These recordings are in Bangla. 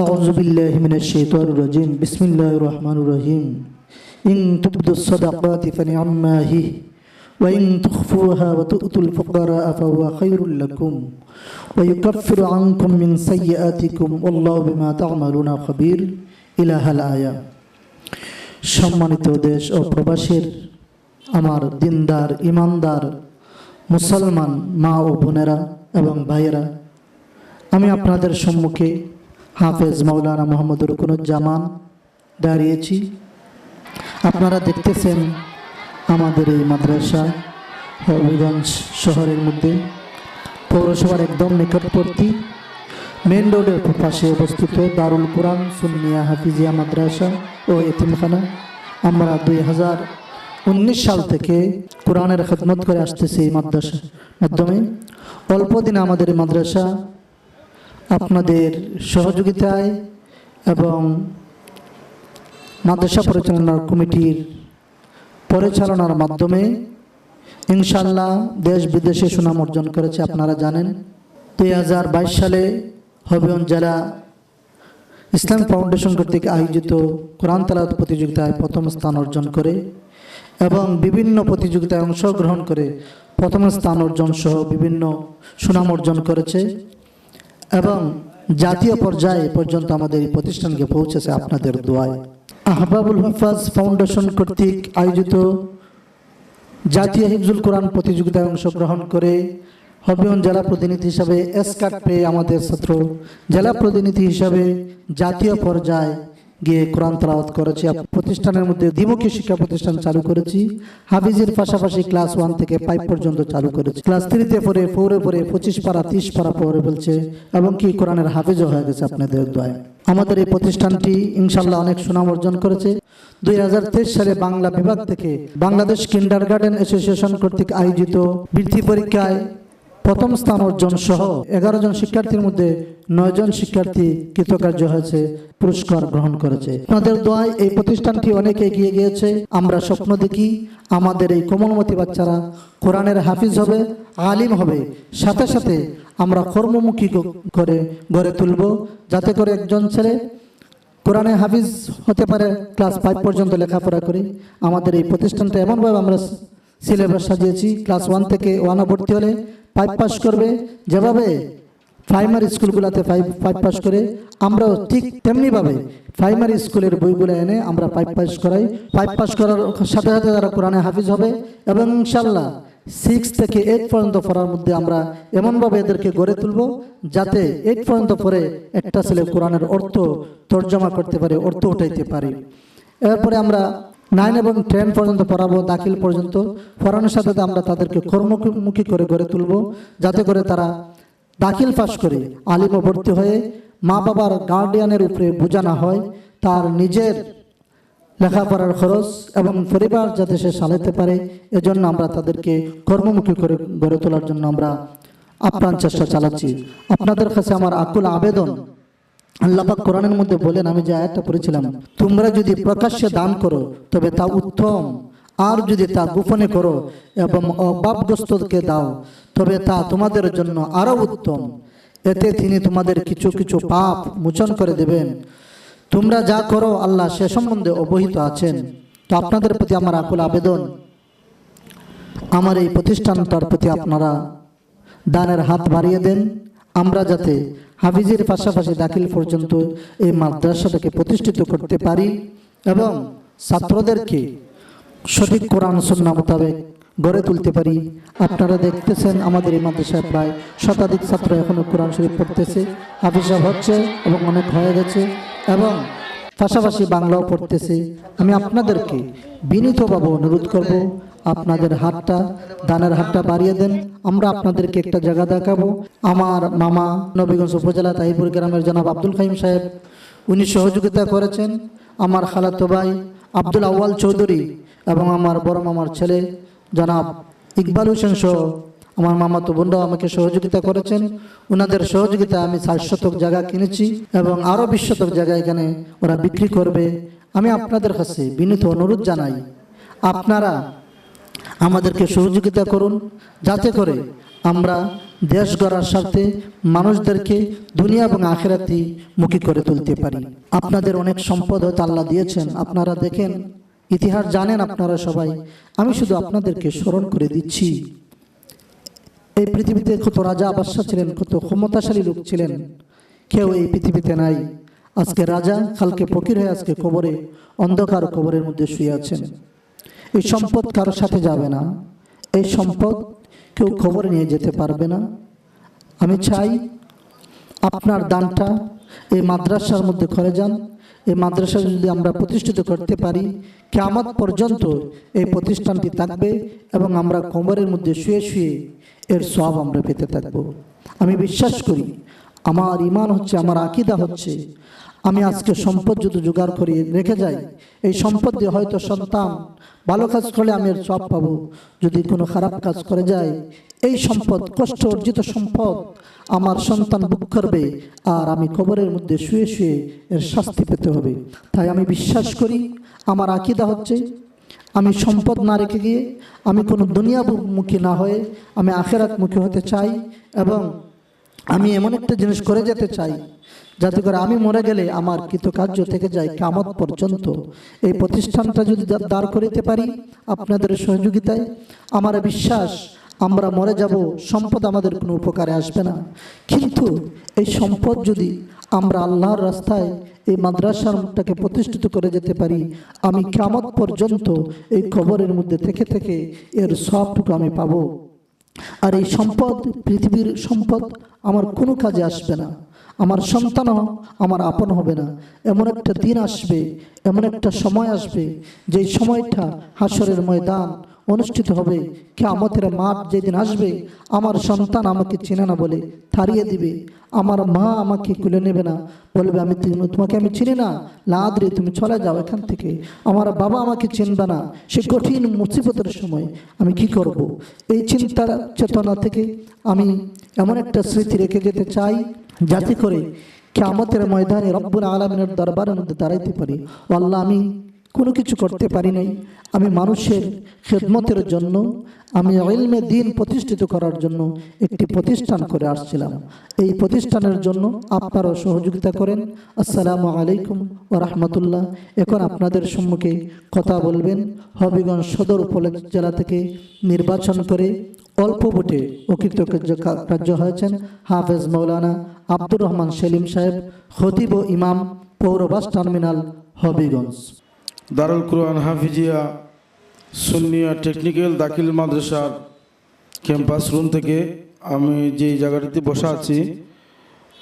أعوذ بالله من الشيطان الرجيم بسم الله الرحمن الرحيم إن تبدوا الصدقات فنعما هي وإن تخفوها وتؤتوا الفقراء فهو خير لكم ويكفر عنكم من سيئاتكم والله بما تعملون خبير إلى الآية সম্মানিত দেশ ও প্রবাসীর আমার দিনদার ইমানদার মুসলমান মা ও বোনেরা এবং ভাইয়েরা আমি আপনাদের সম্মুখে হাফেজ মাওলানা মোহাম্মদ রুকুনুজ্জামান দাঁড়িয়েছি। আপনারা দেখতেছেন আমাদের এই মাদ্রাসা, হবিগঞ্জ শহরের মধ্যে। পৌরসভার একদম নিকটবর্তী মেন রোডের পাশে অবস্থিত দারুল কোরআন সুন্নিয়া হাফিজিয়া মাদ্রাসা ও এতিমখানা। আমরা দুই হাজার উনিশ সাল থেকে কোরআনের খেদমত করে আসতেছি এই মাদ্রাসা মাধ্যমে। অল্প দিনে আমাদের মাদ্রাসা আপনাদের সহযোগিতায় এবং মাদ্রাসা পরিচালনার কমিটির পরিচালনার মাধ্যমে ইনশাল্লাহ দেশ বিদেশে সুনাম অর্জন করেছে আপনারা জানেন। দুই হাজার বাইশ সালে হবিগঞ্জ জেলা ইসলাম ফাউন্ডেশন কর্তৃক আয়োজিত কোরআন তালাত প্রতিযোগিতায় প্রথম স্থান অর্জন করে এবং বিভিন্ন প্রতিযোগিতায় অংশগ্রহণ করে প্রথম স্থান অর্জন সহ বিভিন্ন সুনাম অর্জন করেছে। এবং জাতীয় পর্যায়ে পর্যন্ত আমাদের এই প্রতিষ্ঠানকে পৌঁছেছে আপনাদের দোয়ায়। আহবাবুল হাফাজ ফাউন্ডেশন কর্তৃক আয়োজিত জাতীয় হিফজুল কোরআন প্রতিযোগিতায় অংশগ্রহণ করে হবিয়ন জেলা প্রতিনিধি হিসাবে এস কার্ড পেয়ে আমাদের ছাত্র, জেলা প্রতিনিধি হিসাবে জাতীয় পর্যায়ে গিয়ে কোরআন তালাওয়াত করেছি প্রতিষ্ঠানের মধ্যে দ্বিমুখী শিক্ষা প্রতিষ্ঠান চালু করেছি, হাফিজের পাশাপাশি ক্লাস ওয়ান থেকে ফাইভ পর্যন্ত চালু করেছি। ক্লাস থ্রিতে পরে ফোরে পরে পঁচিশ পারা, তিরিশ পারা পরে বলছে, এবং কি কোরআনের হাফিজও হয়ে গেছে আপনাদের দোয়ায়? আমাদের এই প্রতিষ্ঠানটি ইনশাল্লাহ অনেক সুনাম অর্জন করেছে। দুই হাজার তেইশ সালে বাংলা বিভাগ থেকে বাংলাদেশ কিন্ডার গার্ডেন অ্যাসোসিয়েশন কর্তৃক আয়োজিত বৃত্তি পরীক্ষায় প্রথম স্থান অর্জন সহ এগারো জন শিক্ষার্থীর মধ্যে নয় জন শিক্ষার্থী কৃতকার্য হয়েছে, পুরস্কার গ্রহণ করেছে। আপনাদের দোয়ায় এই প্রতিষ্ঠানটি অনেক এগিয়ে গিয়েছে। আমরা স্বপ্ন দেখি আমাদের এই কোমলমতি বাচ্চারা কোরআনের হাফিজ হবে, আলিম হবে। সাথে সাথে আমরা কর্মমুখী করে গড়ে তুলব, যাতে করে একজন ছেলে কোরআনে হাফিজ হতে পারে, ক্লাস ফাইভ পর্যন্ত লেখাপড়া করি। আমাদের এই প্রতিষ্ঠানটা এমনভাবে আমরা সিলেবাস সাজিয়েছি ক্লাস ওয়ান থেকে ওয়ানে ভর্তি হলে ফাইভ পাস করবে। যেভাবে প্রাইমারি স্কুলগুলোতে ফাইভ ফাইভ পাস করে, আমরাও ঠিক তেমনিভাবে প্রাইমারি স্কুলের বইগুলো এনে আমরা ফাইভ পাস করাই। ফাইভ পাস করার সাথে সাথে তারা কোরআনে হাফিজ হবে এবং ইনশাল্লাহ সিক্স থেকে এইট পর্যন্ত পড়ার মধ্যে আমরা এমনভাবে এদেরকে গড়ে তুলব যাতে এইট পর্যন্ত পরে একটা ছেলে কোরআনের অর্থ তর্জমা করতে পারে, অর্থ উঠাইতে পারে। এরপরে আমরা নাইন এবং টেন পর্যন্ত পড়াবো, দাখিল পর্যন্ত। পড়ানোর সাথে আমরা তাদেরকে কর্মমুখী করে গড়ে তুলব, যাতে করে তারা দাখিল পাশ করে আলিমে ভর্তি হয়ে মা বাবার গার্ডিয়ানের উপরে বোঝা না হয়, তার নিজের লেখাপড়ার খরচ এবং পরিবার যাতে সে চালাতে পারে, এজন্য আমরা তাদেরকে কর্মমুখী করে গড়ে তোলার জন্য আমরা আপ্রাণ চেষ্টা চালাচ্ছি। আপনাদের কাছে আমার আকুল আবেদন আল্লাপাক কোরআনের মধ্যে বলেন, আমি যে আয়াতটা পড়েছিলাম, তোমরা যদি প্রকাশ্যে দান করো, তবে তা উত্তম। আর যদি তা গোপনে করো এবং অভাবগ্রস্তকে দাও, তবে তা তোমাদের জন্য আরও উত্তম। এতে তিনি তোমাদের কিছু কিছু পাপ মোচন করে দেবেন। তোমরা যা করো, আল্লাহ সে সম্বন্ধে অবহিত আছেন। তো আপনাদের প্রতি আমার আকুল আবেদন। আমার এই প্রতিষ্ঠানটার প্রতি আপনারা দানের হাত বাড়িয়ে দেন। আমরা যাতে হাফিজের পাশাপাশি দাখিল পর্যন্ত এই মাদ্রাসাটাকে প্রতিষ্ঠিত করতে পারি এবং ছাত্রদেরকে সঠিক কোরআন সন্না মোতাবেক গড়ে তুলতে পারি। আপনারা দেখতেছেন আমাদের এই মাদ্রাসায় প্রায় শতাধিক ছাত্র এখনও কোরআন শরীফ পড়তেছে। হাফিজা হচ্ছে এবং অনেক হয়ে গেছে এবং পাশাপাশি বাংলাও পড়তেছে। আমি আপনাদেরকে বিনীতভাবে অনুরোধ করব আপনাদের হাতটা, দানের হাতটা বাড়িয়ে দেন। আমরা আপনাদেরকে একটা জায়গা দেখাবো। আমার মামা নবীগঞ্জ উপজেলা তাহিপুর গ্রামের জনাব আব্দুল খাইম সাহেব। উনি সহযোগিতা করেছেন। আমার খালাতো ভাই আব্দুল আউয়াল চৌধুরী এবং আমার বড় মামার ছেলে জনাব ইকবাল হোসেন সহ আমার মামা তো বোনরাও আমাকে সহযোগিতা করেছেন। ওনাদের সহযোগিতা আমি ষাট শতক জায়গা কিনেছি এবং আরও বিশ শতক জায়গা এখানে ওরা বিক্রি করবে। আমি আপনাদের কাছে বিনীত অনুরোধ জানাই, আপনারা আমাদেরকে সহযোগিতা করুন, যাতে করে আমরা দেশ গড়ার স্বার্থে মানুষদেরকে দুনিয়া এবং আখেরাতি মুখী করে তুলতে পারি। আপনাদের অনেক সম্পদ হয়তো আল্লাহ দিয়েছেন, আপনারা দেখেন, ইতিহাস জানেন আপনারা সবাই। আমি শুধু আপনাদেরকে স্মরণ করে দিচ্ছি, এই পৃথিবীতে কত রাজা বাদশাহ ছিলেন, কত ক্ষমতাশালী লোক ছিলেন, কেউ এই পৃথিবীতে নাই। আজকে রাজা, কালকে ফকির হয়ে আজকে কবরে, অন্ধকার কবরের মধ্যে শুয়ে আছেন। এই সম্পদ কারোর সাথে যাবে না। এই সম্পদ কেউ খবরে নিয়ে যেতে পারবে না। আমি চাই আপনার দানটা এই মাদ্রাসার মধ্যে করে যান। এই মাদ্রাসা যদি আমরা প্রতিষ্ঠিত করতে পারি কেমন পর্যন্ত এই প্রতিষ্ঠানটি থাকবে এবং আমরা কোমরের মধ্যে শুয়ে শুয়ে এর সব আমরা পেতে থাকব। আমি বিশ্বাস করি আমার ইমান হচ্ছে, আমার আকিদা হচ্ছে। আমি আজকে সম্পদ যদি জোগাড় করি, রেখে যাই, এই সম্পদ দিয়ে হয়তো সন্তান ভালো কাজ করলে আমি এর সব পাবো। যদি কোনো খারাপ কাজ করে যায়, এই সম্পদ, কষ্ট অর্জিত সম্পদ আমার সন্তান বুক করবে আর আমি কবরের মধ্যে শুয়ে শুয়ে এর শাস্তি পেতে হবে। তাই আমি বিশ্বাস করি, আমার আকিদা হচ্ছে, আমি সম্পদ না রেখে গিয়ে আমি কোনো দুনিয়ামুখী না হয়ে আমি আখেরাতমুখী হতে চাই এবং আমি এমন একটা জিনিস করে যেতে চাই, যাতে করে আমি মরে গেলে আমার কৃতকার্য থেকে যায় কামত পর্যন্ত। এই প্রতিষ্ঠানটা যদি দাঁড় করিতে পারি আপনাদের সহযোগিতায়, আমার বিশ্বাস আমরা মরে যাব, সম্পদ আমাদের কোনো উপকারে আসবে না। কিন্তু এই সম্পদ যদি আমরা আল্লাহর রাস্তায় এই মাদ্রাসাটাকে প্রতিষ্ঠিত করে যেতে পারি, আমি কামত পর্যন্ত এই কবরের মধ্যে থেকে থেকে এর সবটুকু আমি পাবো। আর এই সম্পদ, পৃথিবীর সম্পদ আমার কোনো কাজে আসবে না। আমার সন্তানও আমার আপন হবে না। এমন একটা দিন আসবে, এমন একটা সময় আসবে, যেই সময়টা হাসরের ময়দান অনুষ্ঠিত হবে। কেমতের মাঠ যেদিন আসবে, আমার সন্তান আমাকে চেনে না বলে থারিয়ে দিবে। আমার মা আমাকে কুলে নেবে না। বলবে, আমি তুমি- তোমাকে আমি চিনি না। লাদরে তুমি চলে যাও এখান থেকে। আমার বাবা আমাকে চিনবে না। সে কঠিন মুসিবতের সময় আমি কি করব। এই চিন্তার চেতনা থেকে আমি এমন একটা স্মৃতি রেখে যেতে চাই, যাতে করে কেমতের ময়দানে রব্বুল আলমিনের দরবারের মধ্যে দাঁড়াইতে পারি। আল্লাহ, আমি কোনো কিছু করতে পারি নাই। আমি মানুষের খেদমতের জন্য, আমি ইলমে দিন প্রতিষ্ঠিত করার জন্য একটি প্রতিষ্ঠান করে আসছিলাম। এই প্রতিষ্ঠানের জন্য আপনারাও সহযোগিতা করেন। আসসালামু আলাইকুম ও রহমতুল্লাহ। এখন আপনাদের সম্মুখে কথা বলবেন হবিগঞ্জ সদর উপজেলা থেকে নির্বাচন করে অল্প ভোটে অকৃতকার্য কার্য হয়েছেন হাফেজ মৌলানা আব্দুর রহমান সেলিম সাহেব, খতিব ইমাম পৌরবাস টার্মিনাল, হবিগঞ্জ। দারুল কুরআন হাফিজিয়া সুন্নিয়া টেকনিক্যাল দাখিল মাদ্রাসার ক্যাম্পাস রুম থেকে আমি যে জায়গাটিতে বসা আছি,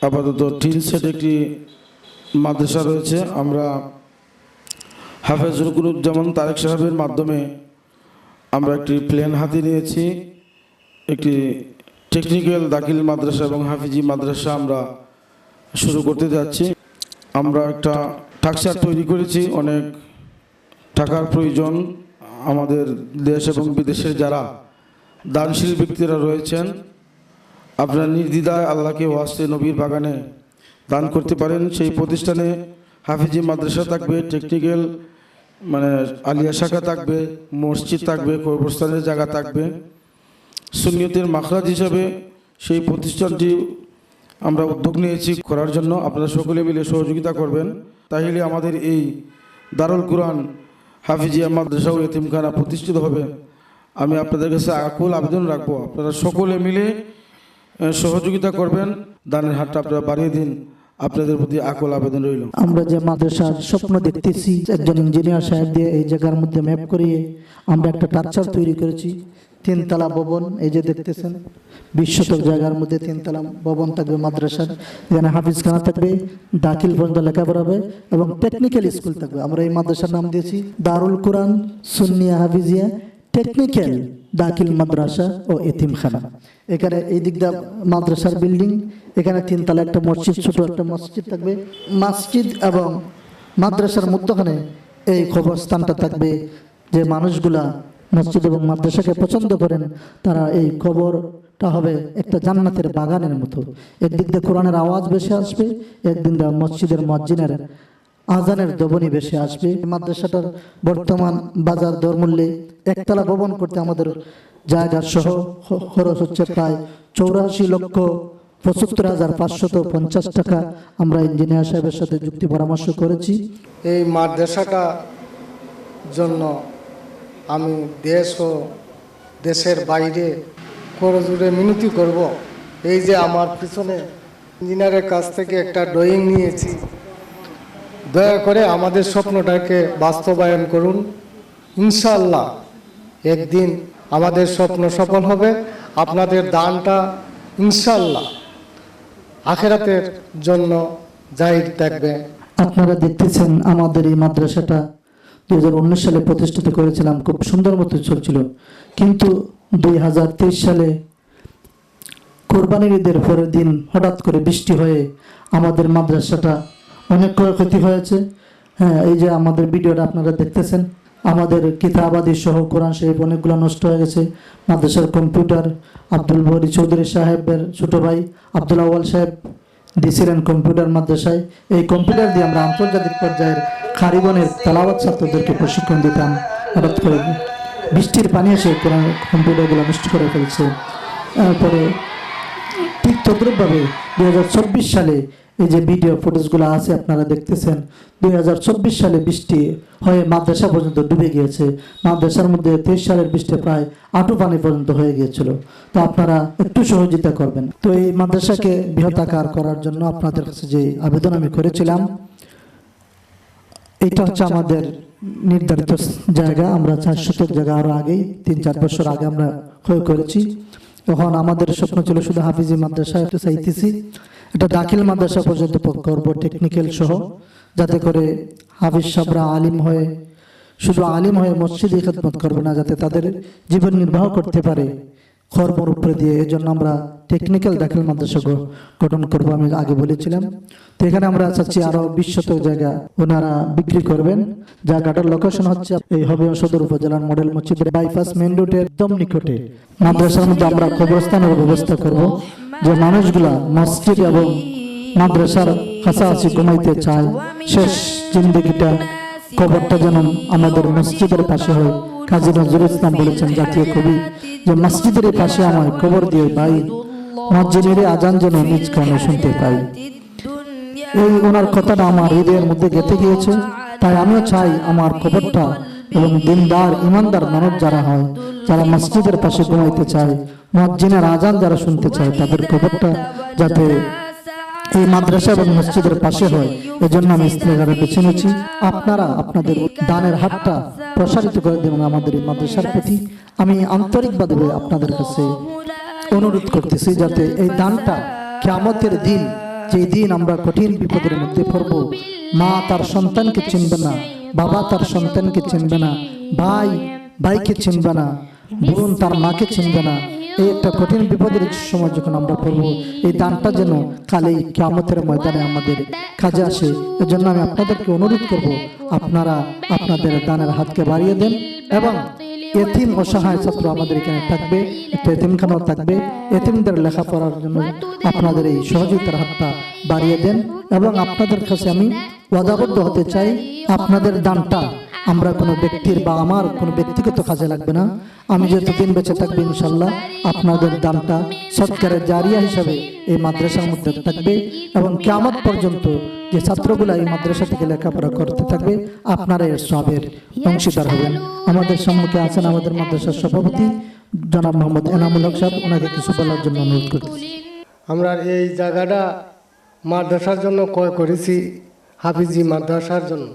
আপাতত টিন সেট একটি মাদ্রাসা রয়েছে। আমরা হাফেজুল কুরুজ্জামান তারেক সাহেবের মাধ্যমে আমরা একটি প্ল্যান হাতে নিয়েছি। একটি টেকনিক্যাল দাখিল মাদ্রাসা এবং হাফিজি মাদ্রাসা আমরা শুরু করতে যাচ্ছি। আমরা একটা টাকচার তৈরি করেছি, অনেক টাকার প্রয়োজন আমাদের দেশ এবং বিদেশের যারা দানশীল ব্যক্তিরা রয়েছেন, আপনারা নির্দ্বিধায় আল্লাহকে ওয়াস্তে নবীর বাগানে দান করতে পারেন। সেই প্রতিষ্ঠানে হাফিজি মাদ্রাসা থাকবে, টেকনিক্যাল মানে আলিয়া শাখা থাকবে, মসজিদ থাকবে, কবরস্থানের জায়গা থাকবে। সুনিয়তের মাখরাজ হিসাবে সেই প্রতিষ্ঠানটি আমরা উদ্যোগ নিয়েছি করার জন্য। আপনারা সকলে মিলে সহযোগিতা করবেন। তাহলে আমাদের এই দারুল কুরআন হাফিজিয়া মাদ্রাসা ও এতিমখানা প্রতিষ্ঠিত হবে। আমি আপনাদের কাছে আকুল আবেদন রাখব। আপনারা সকলে মিলে সহযোগিতা করবেন। দানের হাতটা আপনারা বাড়িয়ে দিন। আপনাদের প্রতি আকল আবেদন রইল। আমরা যে মাদ্রাসার স্বপ্ন দেখতেছি, একজন ইঞ্জিনিয়ার সাহেব দিয়ে এই জায়গার মধ্যে ম্যাপ করিয়ে আমরা একটা টাকচার তৈরি করেছি। তিনতলা ভবন, এই যে দেখতেছেন বিশ শতক জায়গার মধ্যে তিনতলা ভবন থাকবে মাদ্রাসার। এখানে হাফিজখানা থাকবে, দাখিল পর্যন্ত লেখাপড়া হবে এবং টেকনিক্যাল স্কুল থাকবে। আমরা এই মাদ্রাসার নাম দিয়েছি দারুল কোরআন সুন্নিয়া হাফিজিয়া। টেকনিক্যাল দাখিল মাদ্রাসা ও এতিমখানা এখানে এই দিকটা মাদ্রাসার বিল্ডিং এখানে তিনতলা একটা মসজিদ, ছোট একটা মসজিদ থাকবে। মসজিদ এবং মাদ্রাসার মধ্যখানে এই কবরস্থানটা থাকবে। যে মানুষগুলা মসজিদ এবং মাদ্রাসাকে পছন্দ করেন, তারা এই কবরটা হবে একটা জান্নাতের বাগানের মতো। একদিক দিয়ে কোরআনের আওয়াজ বেশি আসবে, একদিন মসজিদের মসজিদের আজানের দবনি বেশি আসবে মাদ্রাসাটার বর্তমান বাজার দর মূল্যে একতলা ভবন করতে আমাদের জায়গা সহ খরচ হচ্ছে প্রায় চৌরাশি লক্ষ পঁচাত্তর হাজার পাঁচশত পঞ্চাশ টাকা। আমরা ইঞ্জিনিয়ার সাহেবের সাথে যুক্তি পরামর্শ করেছি। এই মাদ্রাসাটা জন্য আমি দেশ ও দেশের বাইরে করজুড়ে মিনতি করব। এই যে আমার পিছনে ইঞ্জিনিয়ারের কাছ থেকে একটা ড্রয়িং নিয়েছি দয়া করে আমাদের স্বপ্নটাকে বাস্তবায়ন করুন। ইনশাল্লাহ একদিন আমাদের স্বপ্ন সফল হবে, আপনাদের দানটা ইনশাল্লাহ আখেরাতের জন্য জাহির থাকবে। আপনারা দেখতেছেন আমাদের এই মাদ্রাসাটা দুই হাজার উনিশ সালে প্রতিষ্ঠিত করেছিলাম, খুব সুন্দর মতো চলছিল। কিন্তু দুই হাজার তেইশ সালে কোরবানির ঈদের পরের দিন হঠাৎ করে বৃষ্টি হয়ে আমাদের মাদ্রাসাটা অনেক ক্ষয়ক্ষতি হয়েছে। হ্যাঁ এই যে আমাদের ভিডিওটা আপনারা দেখতেছেন, আমাদের কিতাবাদি সহ কোরআন শরীফ অনেকগুলো নষ্ট হয়ে গেছে। মাদ্রাসার কম্পিউটার, আব্দুল বহরি চৌধুরী সাহেবের ছোট ভাই আব্দুল আওয়াল সাহেব দিয়েছিলেন কম্পিউটার মাদ্রাসায়। এই কম্পিউটার দিয়ে আমরা আন্তর্জাতিক পর্যায়ের খারিবনের তালাবাদ ছাত্রদেরকে প্রশিক্ষণ দিতাম। হঠাৎ করে বৃষ্টির পানি এসে কোরআন কম্পিউটারগুলো নষ্ট করে ফেলছে। তারপরে ঠিক তদ্রুপভাবে দুই সালে এই যে ভিডিও ফুটেজগুলো আছে, আপনারা দেখতেছেন, দুই হাজার চব্বিশ সালে বৃষ্টি হয়ে মাদ্রাসা পর্যন্ত ডুবে গিয়েছে। মাদ্রাসার মধ্যে তেইশ সালের বৃষ্টি প্রায় আঁটু পানি পর্যন্ত হয়ে গিয়েছিল। তো আপনারা একটু সহযোগিতা করবেন। তো এই মাদ্রাসাকে বৃহতাকার করার জন্য আপনাদের কাছে যে আবেদন আমি করেছিলাম এটা হচ্ছে আমাদের নির্ধারিত জায়গা। আমরা চার শতক জায়গা আরও আগেই, তিন চার বছর আগে আমরা ক্ষয় করেছি। তখন আমাদের স্বপ্ন ছিল শুধু হাফিজি মাদ্রাসা, একটু চাইতেছি। একটা দাখিল মাদ্রাসা পর্যন্ত করব টেকনিক্যাল সহ, যাতে করে হাফিজ সাবরা আলিম হয়ে, শুধু আলিম হয়ে মসজিদে খেদমত করবে না, যাতে তাদের জীবন নির্বাহ করতে পারে। খরমর উপরে দিয়ে এই জন্য আমরা টেকনিক্যাল দাখিল মাদ্রাসা গঠন করব, আমি আগে বলেছিলাম। তো এখানে আমরা চাচ্ছি আরও বিশ জায়গা ওনারা বিক্রি করবেন। জায়গাটার লোকেশন হচ্ছে এই হবে সদর উপজেলার মডেল মসজিদের বাইপাস মেন রোডের একদম নিকটে। মাদ্রাসার মধ্যে আমরা কবরস্থানের ব্যবস্থা করব, যে মানুষগুলা মসজিদ এবং মাদ্রাসার কাছাকাছি ঘুমাইতে চায়, শেষ জিন্দগিটা কবরটা যেন আমাদের মসজিদের পাশে হয়। কাজী নজরুল ইসলাম বলেছেন, জাতীয় কবি, যে মসজিদের পাশে আমায় কবর দিয়ে ভাই, মসজিদের আজান যেন নিজ কানে শুনতে পাই। এই ওনার কথাটা আমার হৃদয়ের মধ্যে গেঁথে গিয়েছে। তাই আমিও চাই আমার কবরটা এবং দিনদার, ইমানদার মানুষ যারা হয়, যারা মসজিদের পাশে ঘুমাইতে চায়, মসজিদের আজান যারা শুনতে চায়, তাদের কবরটা যাতে এই মাদ্রাসা এবং মসজিদের পাশে হয়। এজন্য আমি ইস্তেগারে বেছে নিয়েছি। আপনারা আপনাদের দানের হাতটা প্রসারিত করে দেবেন আমাদের এই মাদ্রাসার প্রতি। আমি আন্তরিকভাবে আপনাদের কাছে অনুরোধ করতেছি যাতে এই দানটা কেমতের দিন যে দিন আমরা কঠিন বিপদের মধ্যে পড়ব, মা তার সন্তানকে চিনবে না, বাবা তার সন্তানকে চিনবে না, ভাই, ভাইকে চিনবে না, বোন তার মাকে চিনবে না এই একটা কঠিন বিপদের সময় যখন আমরা পড়ব, এই দানটা যেন কালেই কেমতের ময়দানে আমাদের কাজে আসে, এজন্য আমি আপনাদেরকে অনুরোধ করব, আপনারা আপনাদের দানের হাতকে বাড়িয়ে দেন এবং এতিম অসহায় ছাত্র আমাদের এখানে থাকবে, একটা এতিমখানাও থাকবে, এতিমদের লেখাপড়ার জন্য আপনাদের এই সহযোগিতার হাতটা বাড়িয়ে দেন এবং আপনাদের কাছে আমি ওয়াদাবদ্ধ হতে চাই, আপনাদের দানটা আমরা কোনো ব্যক্তির বা আমার কোনো ব্যক্তিগত কাজে লাগবে না। আমি যতদিন বেঁচে থাকব ইনশাল্লাহ আপনাদের দানটা সৎকারের জারিয়া হিসাবে এই মাদ্রাসার মধ্যে থাকবে এবং কেমন পর্যন্ত যে ছাত্রগুলা এই মাদ্রাসা থেকে লেখাপড়া করতে থাকবে, আপনারা এর সবের অংশীদার হবেন। আমাদের সম্মুখে আছেন আমাদের মাদ্রাসার সভাপতি জনাব মোহাম্মদ এনামুল হক সাহেব। ওনাকে কিছু বলার জন্য অনুরোধ করতেছি। আমরা এই জায়গাটা মাদ্রাসার জন্য ক্রয় করেছি, হাফিজি মাদ্রাসার জন্য।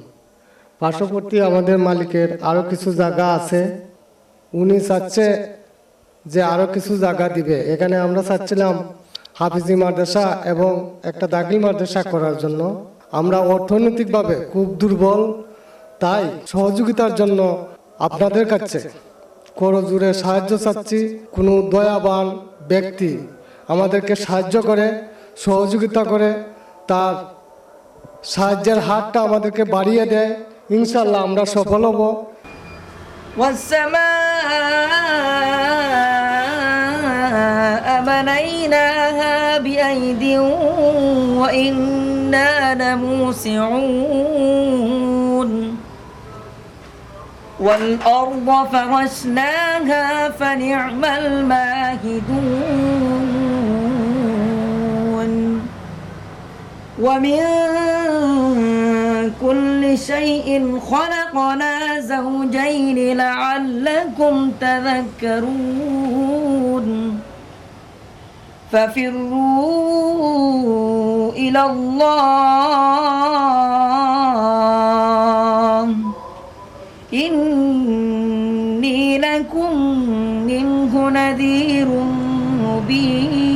পার্শ্ববর্তী আমাদের মালিকের আরও কিছু জায়গা আছে। উনি চাচ্ছে যে আরও কিছু জায়গা দিবে। এখানে আমরা চাচ্ছিলাম হাফিজি মাদ্রাসা এবং একটা দাখিল মাদ্রাসা করার জন্য। আমরা অর্থনৈতিকভাবে খুব দুর্বল, তাই সহযোগিতার জন্য আপনাদের কাছে করজুড়ে সাহায্য চাচ্ছি। কোনো দয়াবান ব্যক্তি আমাদেরকে সাহায্য করে, সহযোগিতা করে, তার সাহায্যের হাতটা আমাদেরকে বাড়িয়ে দেয়। ইনশাল্লাহ আমরা সফল হব والسماء بنيناها بأيد وإنا إنا لموسعون والأرض فرشناها فنعم الماهدون ومن كل شيء خلقنا زوجين لعلكم تذكرون. ففروا إلى الله. إني لكم منه نذير مبين.